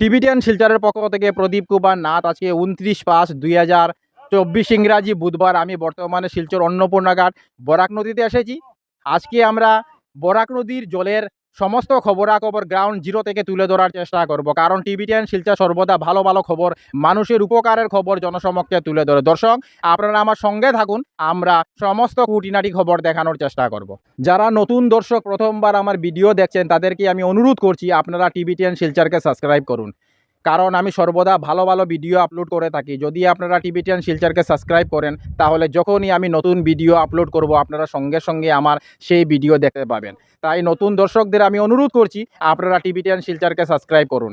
Tibetan শিলচরের পক্ষ থেকে প্রদীপ কুমার নাথ আজকে উনত্রিশ পাঁচ দুই হাজার চব্বিশ ইংরাজি বুধবার। আমি বর্তমানে শিলচর অন্নপূর্ণাঘাট বরাক নদীতে এসেছি। আজকে আমরা বরাক নদীর জলের সমস্ত খবরাখবর গ্রাউন্ড জিরো থেকে তুলে ধরার চেষ্টা করব। কারণ টিভি টেন শিলচা সর্বদা ভালো ভালো খবর, মানুষের উপকারের খবর জনসমক্ষে তুলে ধরে। দর্শক, আপনারা আমার সঙ্গে থাকুন, আমরা সমস্ত কুটিনাটি খবর দেখানোর চেষ্টা করব। যারা নতুন দর্শক, প্রথমবার আমার ভিডিও দেখছেন, তাদেরকে আমি অনুরোধ করছি, আপনারা টিভি টেন শিলচারকে সাবস্ক্রাইব করুন। কারণ আমি সর্বদা ভালো ভালো ভিডিও আপলোড করে থাকি। যদি আপনারা টিবিটিয়ান শিলচারকে সাবস্ক্রাইব করেন, তাহলে যখনই আমি নতুন ভিডিও আপলোড করব, আপনারা সঙ্গে সঙ্গে আমার সেই ভিডিও দেখতে পাবেন। তাই নতুন দর্শকদের আমি অনুরোধ করছি, আপনারা টিবিটিয়ান শিলচারকে সাবস্ক্রাইব করুন।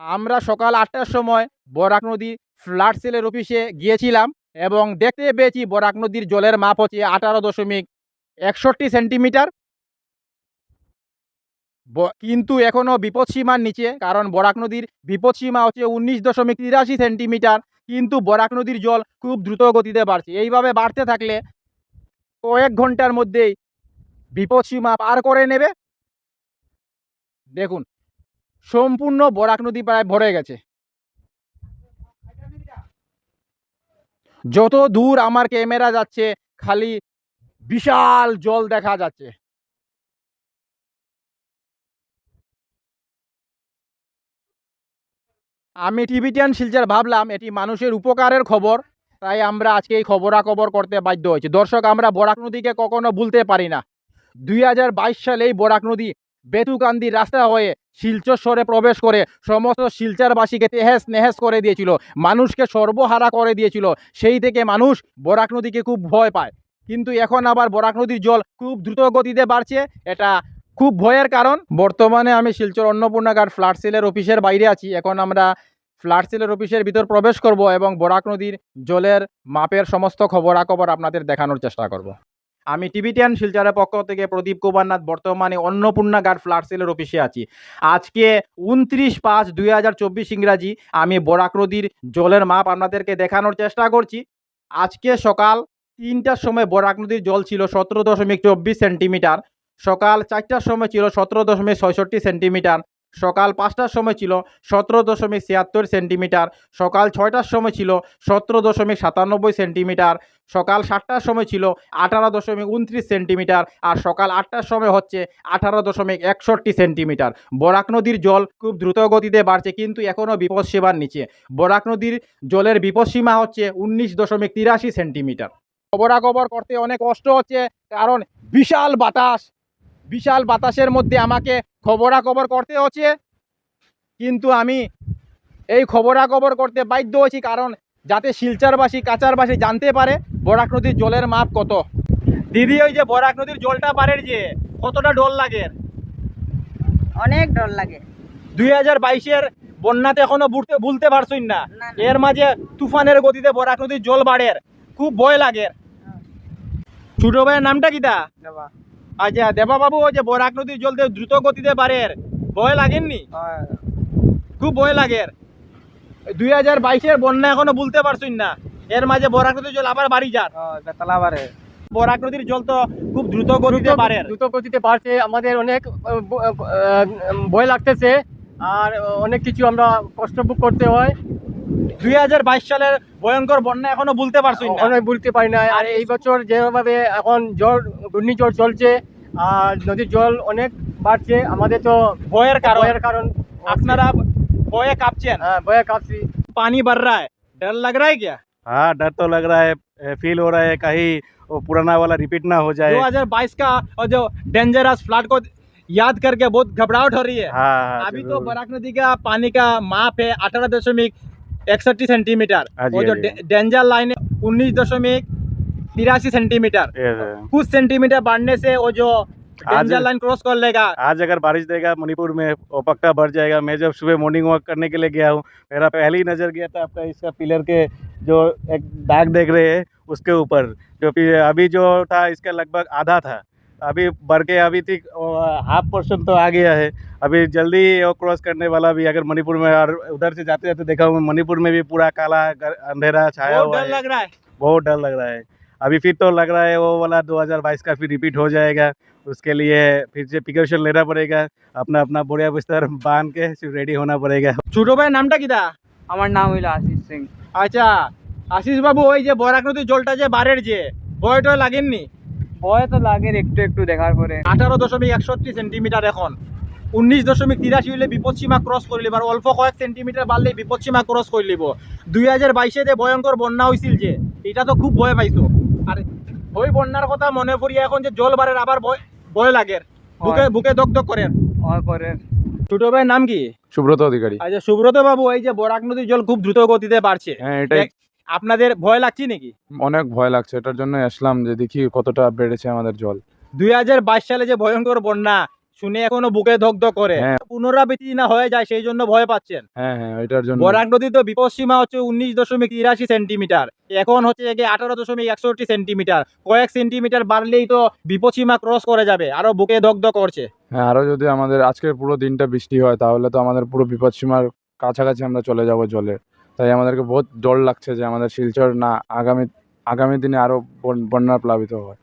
আমরা সকাল আটটার সময় বরাক নদী ফ্লাড সেলের অফিসে গিয়েছিলাম এবং দেখতে পেয়েছি বরাক নদীর জলের মাপ হচ্ছে আঠারো দশমিক একষট্টি সেন্টিমিটার। কিন্তু এখনও বিপদসীমার নিচে, কারণ বরাক নদীর বিপদসীমা হচ্ছে উনিশ দশমিক তিরাশি সেন্টিমিটার, কিন্তু বরাক নদীর জল খুব দ্রুত গতিতে বাড়ছে। এইভাবে বাড়তে থাকলে কয়েক ঘণ্টার মধ্যেই বিপদসীমা পার করে নেবে। দেখুন সম্পূর্ণ বরাক নদী প্রায় ভরে গেছে। যত দূর আমার ক্যামেরা যাচ্ছে, খালি বিশাল জল দেখা যাচ্ছে। আমি টিভিটিয়ান শিলচর ভাবলাম, এটি মানুষের উপকারের খবর, তাই আমরা আজকে এই খবরাখবর করতে বাধ্য হয়েছি। দর্শক, আমরা বরাক নদীকে কখনো ভুলতে পারি না। দুই হাজার বাইশ সালে এই বরাক নদী বেতুকান্দি রাস্তা হয়ে শিলচর শহরে প্রবেশ করে সমস্ত শিলচরবাসীকে তেহেস নেহেস করে দিয়েছিল, মানুষকে সর্বহারা করে দিয়েছিল। সেই থেকে মানুষ বরাক নদীকে খুব ভয় পায়। কিন্তু এখন আবার বরাক নদীর জল খুব দ্রুত গতিতে বাড়ছে। এটা খুব ভয়ের কারণ। বর্তমানে আমি শিলচর অন্নপূর্ণাঘাট ফ্লাড সেলের অফিসের বাইরে আছি। এখন আমরা ফ্ল্যাট সেলের অফিসের ভিতর প্রবেশ করব এবং বরাক নদীর জলের মাপের সমস্ত খবরাখবর আপনাদের দেখানোর চেষ্টা করব। আমি টিভিটিয়ান শিলচরের পক্ষ থেকে প্রদীপ কুমারনাথ, বর্তমানে অন্নপূর্ণা ঘাট ফ্লাড সেলের অফিসে আছি। আজকে উনত্রিশ পাঁচ দুই হাজার চব্বিশ ইংরাজি, আমি বরাক নদীর জলের মাপ আপনাদেরকে দেখানোর চেষ্টা করছি। আজকে সকাল তিনটার সময় বরাক নদীর জল ছিল সতেরো দশমিক চব্বিশ সেন্টিমিটার, সকাল চারটার সময় ছিল সতেরো দশমিক ছয়ষট্টি সেন্টিমিটার সকাল পাঁচটার সময় ছিল সতেরো দশমিক ছিয়াত্তর সেন্টিমিটার, সকাল ছয়টার সময় ছিল সতেরো দশমিক সাতানব্বই সেন্টিমিটার, সকাল সাতটার সময় ছিল আঠারো দশমিক উনত্রিশ সেন্টিমিটার আর সকাল আটটার সময় হচ্ছে আঠারো দশমিক একষট্টি সেন্টিমিটার। বরাক নদীর জল খুব দ্রুত গতিতে বাড়ছে কিন্তু এখনও বিপদসীমার নিচে। বরাক নদীর জলের বিপদসীমা হচ্ছে উনিশ দশমিক তিরাশি সেন্টিমিটার। খবরাখবর করতে অনেক কষ্ট হচ্ছে কারণ বিশাল বাতাস। বিশাল বাতাসের মধ্যে আমাকে খবরাখবর করতে হচ্ছে। কিন্তু আমি এই খবরাখবর করতে বাধ্য হয়েছি কারণ যাতে শিলচারবাসী কাচারবাসী জানতে পারে বরাক নদীর জলের মাপ কত। দিদি ওই যে বরাক নদীর জলটা পারের যে কতটা ডল লাগে? অনেক ডর লাগে। দুই হাজার বাইশের বন্যাতে এখনও বুঝতে ভুলতে পারছই না। এর মাঝে তুফানের গতিতে বরাক নদীর জল বাড়ের। খুব ভয় লাগে। ছোট ভাইয়ের নামটা কিতা আচ্ছা দেবা বাবু ওই যে বরাক নদীর জল দিয়ে দ্রুত গতিতে বাড়ের। ভয় লাগেননি? খুব ভয় লাগে দুই হাজার বাইশের বন্যা এখনও বলতে পারছুন না। এর মাঝে বরাক নদীর জল আবার বাড়ি যার। বরাক নদীর জল তো খুব দ্রুত গতিতে বাড়ে দ্রুত গতিতে বাড়ছে আমাদের অনেক ভয় লাগতেছে। আর অনেক কিছু আমরা কষ্ট ভোগ করতে হয়। দুই হাজার বাইশ সালের ভয়ঙ্কর বন্যা এখনো বলতে পারছুন না অনেক বলতে পারি না আর এই বছর যেভাবে এখন জ্বর ঘূর্ণিঝড় চলছে আর নদীর জল অনেক বাড়ছে আমাদের তো ভয়ের কারণ ভয়ের কারণ আপনারা ভয়ে কাঁপছেন হ্যাঁ ভয়ে কাঁপছি पानी बढ़ रहा है डर लग रहा है क्या हाँ डर तो लग रहा है फील हो रहा है कहीं वो पुराना वाला रिपीट ना हो जाए 2022 का और जो डेंजरस फ्लड को याद करके बहुत घबराहट हो रही है हाँ हाँ अभी तो जरूर। बराक नदी का पानी का माप है अठारह दशमिक इकसठ सेंटीमीटर। हाँ जी, जो हाँ जी। डेंजर लाइन है उन्नीस दशमिक तिरासी सेंटीमीटर। कुछ सेंटीमीटर बढ़ने से वो जो डेंजर लाइन क्रॉस कर लेगा। आज अगर बारिश देगा मणिपुर में वो पक्का बढ़ जाएगा। मैं जब सुबह मॉर्निंग वॉक करने के लिए गया हूँ मेरा पहली नज़र गया था आपका इसका पिलर के जो एक दाग देख रहे हैं उसके ऊपर। जो अभी जो था इसका लगभग आधा था। अभी बढ़ के अभी तक हाफ पोर्शन तो आ गया है अभी जल्दी वो क्रॉस करने वाला भी अगर मणिपुर में और उधर से जाते जाते देखा हूँ मणिपुर में भी पूरा काला गर- अंधेरा छाया बहुत हुआ डर है लग रहा है बहुत डर लग रहा है अभी फिर तो लग रहा है वो वाला 2022 का फिर रिपीट हो जाएगा उसके लिए फिर से प्रिकॉशन लेना पड़ेगा अपना अपना बढ़िया बिस्तर बांध के फिर रेडी होना पड़ेगा ছোট ভাইয়ের নামটা কিটা আমার নাম হইল আশিস সিং আচ্ছা আশিস বাবু ওই যে বরাক নদীর জলটা যে বাড়ের যে ভয় টয় লাগেননি ভয় তো লাগে একটু একটু দেখার পরে। আঠারো দশমিক একষট্টি সেন্টিমিটার এখন। উনিশ দশমিক তিরাশি হইলে বিপদসীমা ক্রস করে লিব আর অল্প কয়েক সেন্টিমিটার বাড়লে বিপদসীমা ক্রস করে লিব। দুই হাজার বাইশে যে ভয়ঙ্কর বন্যা হয়েছিল যে এটা তো খুব ভয় পাইছো। আর ওই বন্যার কথা মনে পড়িয়া এখন যে জল বাড়ের আবার ভয় ভয় লাগে। বুকে বুকে দগ দগ করে ভয় ছোট ভাইয়ের নাম কি? সুব্রত অধিকারী আচ্ছা সুব্রত বাবু এই যে বরাক নদীর জল খুব দ্রুত গতিতে বাড়ছে হ্যাঁ এটাই। আপনাদের ভয় লাগছে নাকি? অনেক ভয় লাগছে এটার জন্য আসলাম যে দেখি কতটা বেড়েছে আমাদের জল। দুই হাজার বাইশ সালে যে ভয়ঙ্কর বন্যা শুনে এখনও বুকে ধক করে। হ্যাঁ। পুনরাবৃত্তি না হয়ে যায় সেই জন্য ভয় পাচ্ছেন। হ্যাঁ হ্যাঁ এটার জন্য। বরাক নদী তো বিপদ সীমা হচ্ছে উনিশ দশমিক তিরাশি সেন্টিমিটার। এখন হচ্ছে গিয়ে আঠারো দশমিক একষট্টি সেন্টিমিটার। কয়েক সেন্টিমিটার বাড়লেই তো বিপদ সীমা ক্রস করে যাবে আরও বুকে ধক করছে। হ্যাঁ আরও যদি আমাদের আজকের পুরো দিনটা বৃষ্টি হয় তাহলে তো আমাদের পুরো বিপদসীমার কাছাকাছি আমরা চলে যাব জলে। তাই আমাদেরকে বহুত ডর লাগছে যে আমাদের শিলচর না আগামী আগামী দিনে আরো বন- বন্যা প্লাবিত হয়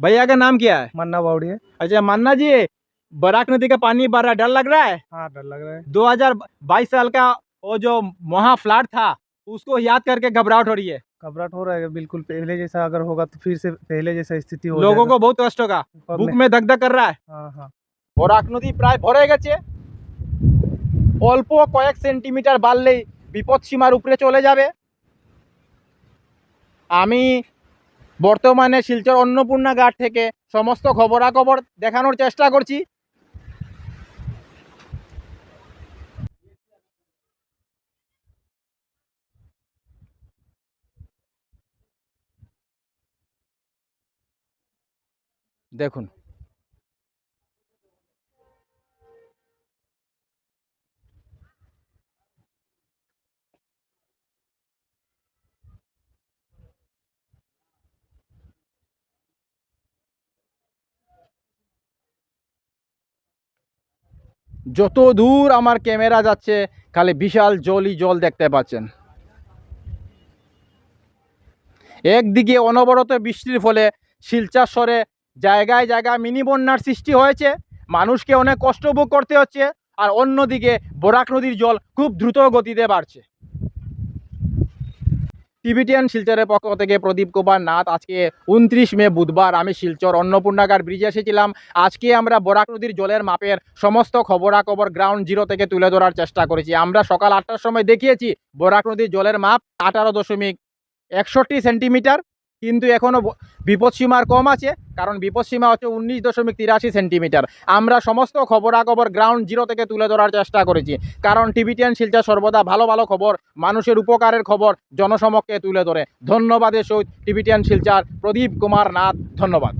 भैया का नाम क्या है मन्ना बावड़िया अच्छा मन्ना जी बराक नदी का पानी बढ़ रहा है डर लग रहा है हाँ डर लग रहा है 2022 साल का वो जो महा फ्लड था उसको याद करके घबराहट हो रही है घबराहट हो रहा है बिल्कुल पहले जैसा अगर होगा तो फिर से पहले जैसा स्थिति हो लोगों को बहुत कष्ट होगा बुक में धक धक कर रहा है हाँ हाँ বরাক নদী প্রায় ভরে গেছে অল্প কয়েক সেন্টিমিটার বাড়লেই বিপদ সীমার উপরে চলে যাবে। আমি বর্তমানে শিলচর অন্নপূর্ণা ঘাট থেকে সমস্ত খবরাখবর দেখানোর চেষ্টা করছি। দেখুন যত দূর আমার ক্যামেরা যাচ্ছে, খালি বিশাল জলই জল দেখতে পাচ্ছেন। একদিকে অনবরত বৃষ্টির ফলে শিলচার স্বরে জায়গায় জায়গায় মিনি বন্যার সৃষ্টি হয়েছে, মানুষকে অনেক কষ্ট ভোগ করতে হচ্ছে, আর অন্যদিকে বরাক নদীর জল খুব দ্রুত গতিতে বাড়ছে। টিবিটিয়ান শিলচরের পক্ষ থেকে প্রদীপ কুমার নাথ, আজকে উনত্রিশ মে বুধবার আমি শিলচর অন্নপূর্ণাগার ব্রিজে এসেছিলাম। আজকে আমরা বরাক নদীর জলের মাপের সমস্ত খবরাখবর গ্রাউন্ড জিরো থেকে তুলে ধরার চেষ্টা করেছি। আমরা সকাল আটটার সময় দেখিয়েছি বরাক নদীর জলের মাপ আঠারো দশমিক একষট্টি সেন্টিমিটার। কিন্তু এখনও বিপদসীমার কম আছে, কারণ বিপদসীমা হচ্ছে উনিশ দশমিক তিরাশি সেন্টিমিটার। আমরা সমস্ত খবরাখবর গ্রাউন্ড জিরো থেকে তুলে ধরার চেষ্টা করেছি, কারণ টিভি টেন শিলচা সর্বদা ভালো ভালো খবর, মানুষের উপকারের খবর জনসমক্ষে তুলে ধরে। ধন্যবাদের সহিত টিভি টিভিটিয়ান শিলচার প্রদীপ কুমার নাথ, ধন্যবাদ।